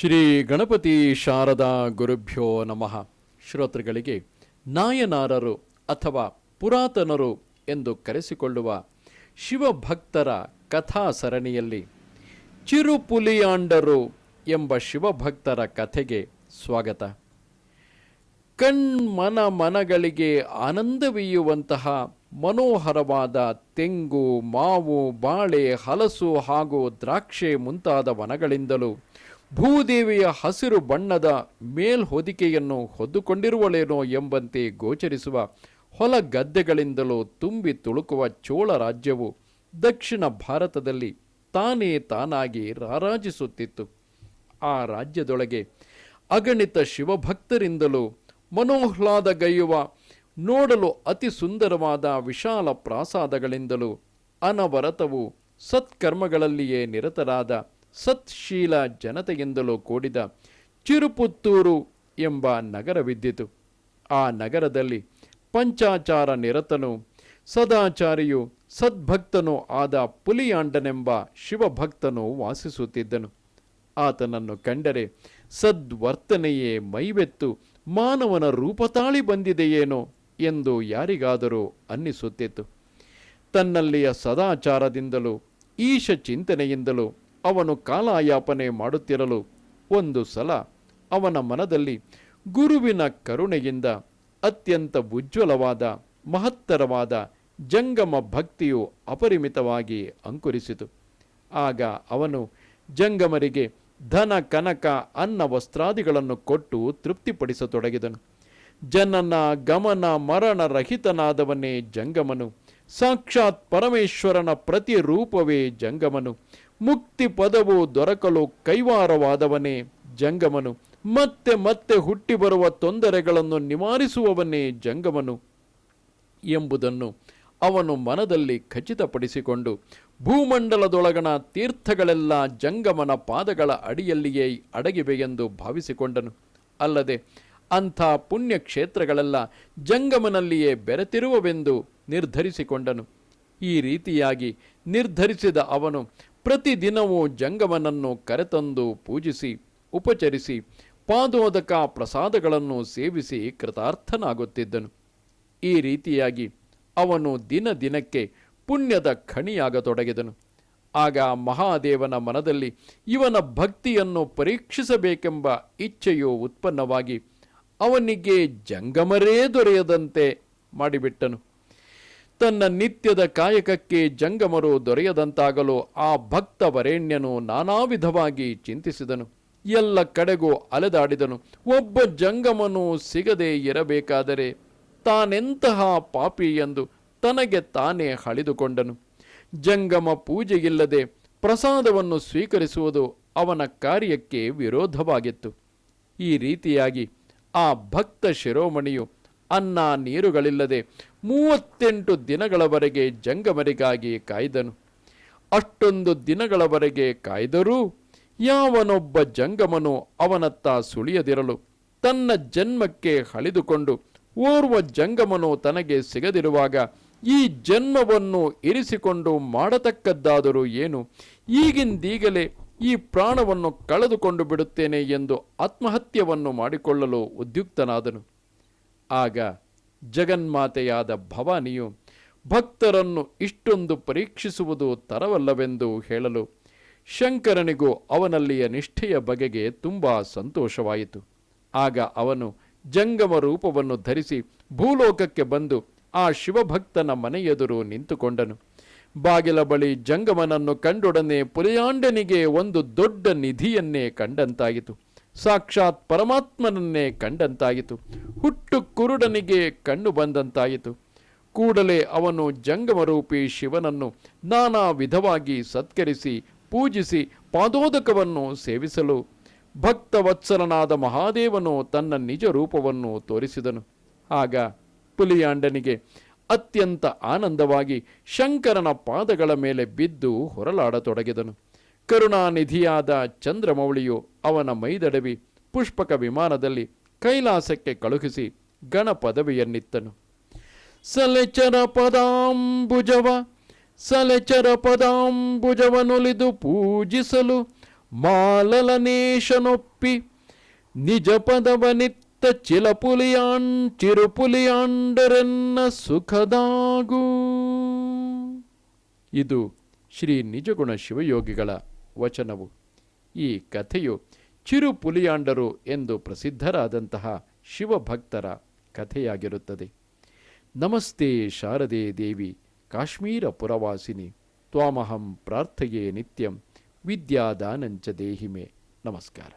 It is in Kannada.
ಶ್ರೀ ಗಣಪತಿ ಶಾರದಾ ಗುರುಭ್ಯೋ ನಮಃ. ಶ್ರೋತೃಗಳಿಗೆ ನಾಯನಾರರು ಅಥವಾ ಪುರಾತನರು ಎಂದು ಕರೆಸಿಕೊಳ್ಳುವ ಶಿವಭಕ್ತರ ಕಥಾ ಸರಣಿಯಲ್ಲಿ ಚಿರುಪುಲಿಯಾಂಡರು ಎಂಬ ಶಿವಭಕ್ತರ ಕಥೆಗೆ ಸ್ವಾಗತ. ಕಣ್ಮನ ಮನಗಳಿಗೆ ಆನಂದವೀಯುವಂತಹ ಮನೋಹರವಾದ ತೆಂಗು, ಮಾವು, ಬಾಳೆ, ಹಲಸು ಹಾಗೂ ದ್ರಾಕ್ಷೆ ಮುಂತಾದ ವನಗಳಿಂದಲೂ ಭೂದೇವಿಯ ಹಸಿರು ಬಣ್ಣದ ಮೇಲ್ಹೊದಿಕೆಯನ್ನು ಹೊದ್ದುಕೊಂಡಿರುವಳೇನೋ ಎಂಬಂತೆ ಗೋಚರಿಸುವ ಹೊಲ ಗದ್ದೆಗಳಿಂದಲೂ ತುಂಬಿ ತುಳುಕುವ ಚೋಳ ರಾಜ್ಯವು ದಕ್ಷಿಣ ಭಾರತದಲ್ಲಿ ತಾನೇ ತಾನಾಗಿ ರಾರಾಜಿಸುತ್ತಿತ್ತು. ಆ ರಾಜ್ಯದೊಳಗೆ ಅಗಣಿತ ಶಿವಭಕ್ತರಿಂದಲೂ ಮನೋಹ್ಲಾದಗೈಯುವ, ನೋಡಲು ಅತಿ ಸುಂದರವಾದ ವಿಶಾಲ ಪ್ರಾಸಾದಗಳಿಂದಲೂ ಅನವರತವು ಸತ್ಕರ್ಮಗಳಲ್ಲಿಯೇ ನಿರತರಾದ ಸತ್ಶೀಲ ಜನತೆಯಿಂದಲೂ ಕೂಡಿದ ಚಿರುಪುತ್ತೂರು ಎಂಬ ನಗರವಿದ್ದಿತು ಆ ನಗರದಲ್ಲಿ ಪಂಚಾಚಾರ ನಿರತನು, ಸದಾಚಾರಿಯು ಸದ್ಭಕ್ತನೂ ಆದ ಪುಲಿಯಾಂಡನೆಂಬ ಶಿವಭಕ್ತನು ವಾಸಿಸುತ್ತಿದ್ದನು. ಆತನನ್ನು ಕಂಡರೆ ಸದ್ವರ್ತನೆಯೇ ಮೈವೆತ್ತು, ಮಾನವನ ರೂಪತಾಳಿ ಬಂದಿದೆಯೇನೋ ಎಂದು ಯಾರಿಗಾದರೂ ಅನ್ನಿಸುತ್ತಿತ್ತು. ತನ್ನಲ್ಲಿಯ ಸದಾಚಾರದಿಂದಲೂ ಈಶ ಚಿಂತನೆಯಿಂದಲೂ ಅವನು ಕಾಲಯಾಪನೆ ಮಾಡುತ್ತಿರಲು ಒಂದು ಸಲ ಅವನ ಮನದಲ್ಲಿ ಗುರುವಿನ ಕರುಣೆಯಿಂದ ಅತ್ಯಂತ ಉಜ್ವಲವಾದ, ಮಹತ್ತರವಾದ ಜಂಗಮ ಭಕ್ತಿಯು ಅಪರಿಮಿತವಾಗಿ ಅಂಕುರಿಸಿತು. ಆಗ ಅವನು ಜಂಗಮರಿಗೆ ಧನ, ಕನಕ, ಅನ್ನ, ವಸ್ತ್ರಾದಿಗಳನ್ನು ಕೊಟ್ಟು ತೃಪ್ತಿಪಡಿಸತೊಡಗಿದನು. ಜನನ, ಗಮನ, ಮರಣ ರಹಿತನಾದವನೇ ಜಂಗಮನು. ಸಾಕ್ಷಾತ್ ಪರಮೇಶ್ವರನ ಪ್ರತಿರೂಪವೇ ಜಂಗಮನು. ಮುಕ್ತಿ ಪದವು ದೊರಕಲು ಕೈವಾರವಾದವನೇ ಜಂಗಮನು. ಮತ್ತೆ ಮತ್ತೆ ಹುಟ್ಟಿ ಬರುವ ತೊಂದರೆಗಳನ್ನು ನಿವಾರಿಸುವವನೇ ಜಂಗಮನು ಎಂಬುದನ್ನು ಅವನು ಮನದಲ್ಲಿ ಖಚಿತಪಡಿಸಿಕೊಂಡು, ಭೂಮಂಡಲದೊಳಗಣ ತೀರ್ಥಗಳೆಲ್ಲ ಜಂಗಮನ ಪಾದಗಳ ಅಡಿಯಲ್ಲಿಯೇ ಅಡಗಿವೆ ಎಂದು ಭಾವಿಸಿಕೊಂಡನು. ಅಲ್ಲದೆ ಅಂಥ ಪುಣ್ಯಕ್ಷೇತ್ರಗಳೆಲ್ಲ ಜಂಗಮನಲ್ಲಿಯೇ ಬೆರೆತಿರುವವೆಂದು ನಿರ್ಧರಿಸಿಕೊಂಡನು. ಈ ರೀತಿಯಾಗಿ ನಿರ್ಧರಿಸಿದ ಅವನು ಪ್ರತಿದಿನವೂ ಜಂಗಮನನ್ನು ಕರೆತಂದು ಪೂಜಿಸಿ, ಉಪಚರಿಸಿ, ಪಾದೋದಕ ಪ್ರಸಾದಗಳನ್ನು ಸೇವಿಸಿ ಕೃತಾರ್ಥನಾಗುತ್ತಿದ್ದನು. ಈ ರೀತಿಯಾಗಿ ಅವನು ದಿನ ದಿನಕ್ಕೆ ಪುಣ್ಯದ ಖಣಿಯಾಗತೊಡಗಿದನು. ಆಗ ಮಹಾದೇವನ ಮನದಲ್ಲಿ ಇವನ ಭಕ್ತಿಯನ್ನು ಪರೀಕ್ಷಿಸಬೇಕೆಂಬ ಇಚ್ಛೆಯು ಉತ್ಪನ್ನವಾಗಿ ಅವನಿಗೆ ಜಂಗಮರೇ ದೊರೆಯದಂತೆ ಮಾಡಿಬಿಟ್ಟನು. ತನ್ನ ನಿತ್ಯದ ಕಾಯಕಕ್ಕೆ ಜಂಗಮರು ದೊರೆಯದಂತಾಗಲು ಆ ಭಕ್ತ ವರೇಣ್ಯನು ನಾನಾ ವಿಧವಾಗಿ ಚಿಂತಿಸಿದನು. ಎಲ್ಲ ಕಡೆಗೂ ಅಲೆದಾಡಿದನು. ಒಬ್ಬ ಜಂಗಮನು ಸಿಗದೆ ಇರಬೇಕಾದರೆ ತಾನೆಂತಹ ಪಾಪಿ ಎಂದು ತನಗೆ ತಾನೇ ಹಳಿದುಕೊಂಡನು ಜಂಗಮ ಪೂಜೆಯಿಲ್ಲದೆ ಪ್ರಸಾದವನ್ನು ಸ್ವೀಕರಿಸುವುದು ಅವನ ಕಾರ್ಯಕ್ಕೆ ವಿರೋಧವಾಗಿತ್ತು. ಈ ರೀತಿಯಾಗಿ ಆ ಭಕ್ತ ಶಿರೋಮಣಿಯು ಅನ್ನ ನೀರುಗಳಿಲ್ಲದೆ ಮೂವತ್ತೆಂಟು ದಿನಗಳವರೆಗೆ ಜಂಗಮರಿಗಾಗಿ ಕಾಯ್ದನು. ಅಷ್ಟೊಂದು ದಿನಗಳವರೆಗೆ ಕಾಯ್ದರೂ ಯಾವನೊಬ್ಬ ಜಂಗಮನು ಅವನತ್ತ ಸುಳಿಯದಿರಲು ತನ್ನ ಜನ್ಮಕ್ಕೆ ಹಳಿದುಕೊಂಡು ಓರ್ವ ಜಂಗಮನು ತನಗೆ ಸಿಗದಿರುವಾಗ ಈ ಜನ್ಮವನ್ನು ಇರಿಸಿಕೊಂಡು ಮಾಡತಕ್ಕದ್ದಾದರೂ ಏನು? ಈಗಿಂದೀಗಲೇ ಈ ಪ್ರಾಣವನ್ನು ಕಳೆದುಕೊಂಡು ಬಿಡುತ್ತೇನೆ ಎಂದು ಆತ್ಮಹತ್ಯವನ್ನು ಮಾಡಿಕೊಳ್ಳಲು ಉದ್ಯುಕ್ತನಾದನು. ಆಗ ಜಗನ್ಮಾತೆಯಾದ ಭವಾನಿಯು ಭಕ್ತರನ್ನು ಇಷ್ಟೊಂದು ಪರೀಕ್ಷಿಸುವುದು ತರವಲ್ಲವೆಂದು ಹೇಳಲು ಶಂಕರನಿಗೂ ಅವನಲ್ಲಿಯ ನಿಷ್ಠೆಯ ಬಗೆಗೆ ತುಂಬ ಸಂತೋಷವಾಯಿತು. ಆಗ ಅವನು ಜಂಗಮ ರೂಪವನ್ನು ಧರಿಸಿ ಭೂಲೋಕಕ್ಕೆ ಬಂದು ಆ ಶಿವಭಕ್ತನ ಮನೆಯೆದುರು ನಿಂತುಕೊಂಡನು. ಬಾಗಿಲ ಬಳಿ ಜಂಗಮನನ್ನು ಕಂಡೊಡನೆ ಪುಲಿಯಾಂಡನಿಗೆ ಒಂದು ದೊಡ್ಡ ನಿಧಿಯನ್ನೇ ಕಂಡಂತಾಯಿತು. ಸಾಕ್ಷಾತ್ ಪರಮಾತ್ಮನನ್ನೇ ಕಂಡಂತಾಯಿತು. ಹುಟ್ಟು ಕುರುಡನಿಗೆ ಕಣ್ಣು ಬಂದಂತಾಯಿತು. ಕೂಡಲೇ ಅವನು ಜಂಗಮರೂಪಿ ಶಿವನನ್ನು ನಾನಾ ವಿಧವಾಗಿ ಸತ್ಕರಿಸಿ, ಪೂಜಿಸಿ, ಪಾದೋದಕವನ್ನು ಸೇವಿಸಲು ಭಕ್ತವತ್ಸಲನಾದ ಮಹಾದೇವನು ತನ್ನ ನಿಜ ರೂಪವನ್ನು ತೋರಿಸಿದನು. ಆಗ ಪುಲಿಯಾಂಡನಿಗೆ ಅತ್ಯಂತ ಆನಂದವಾಗಿ ಶಂಕರನ ಪಾದಗಳ ಮೇಲೆ ಬಿದ್ದು ಹೊರಲಾಡತೊಡಗಿದನು. ಕರುಣಾನಿಧಿಯಾದ ಚಂದ್ರಮೌಳಿಯು ಅವನ ಮೈದಡವಿ ಪುಷ್ಪಕ ವಿಮಾನದಲ್ಲಿ ಕೈಲಾಸಕ್ಕೆ ಕಳುಹಿಸಿ ಗಣಪದವಿಯನ್ನಿತ್ತನು. ಸಲೆಚರ ಪದಾಂಬುಜವ, ಸಲೆಚರ ಪದಾಂಬುಜವನುಲಿದು ಪೂಜಿಸಲು ಮಾಲಲನೇಶನೊಪ್ಪಿ ನಿಜ ಪದವನಿತ್ತ ಚಿಲಪುಲಿಯಾಣ್ ಚಿರುಪುಲಿಯಾಂಡರೆನ್ನ ಸುಖದಾಗೂ. ಇದು ಶ್ರೀ ನಿಜಗುಣ ಶಿವಯೋಗಿಗಳ ವಚನವು. ಈ ಕಥೆಯು ಚಿರು ಪುಲಿಯಾಂಡರು ಎಂದು ಪ್ರಸಿದ್ಧರಾದಂತಹ ಶಿವಭಕ್ತರ ಕಥೆಯಾಗಿರುತ್ತದೆ. ನಮಸ್ತೆ ಶಾರದೆ ದೇವಿ, ಕಾಶ್ಮೀರ ಪುರವಾಸಿನಿ, ತ್ವಾಮಹಂ ಪ್ರಾರ್ಥಯೇ ನಿತ್ಯಂ, ವಿದ್ಯಾದಾನಂಚ ದೇಹಿಮೆ. ನಮಸ್ಕಾರ.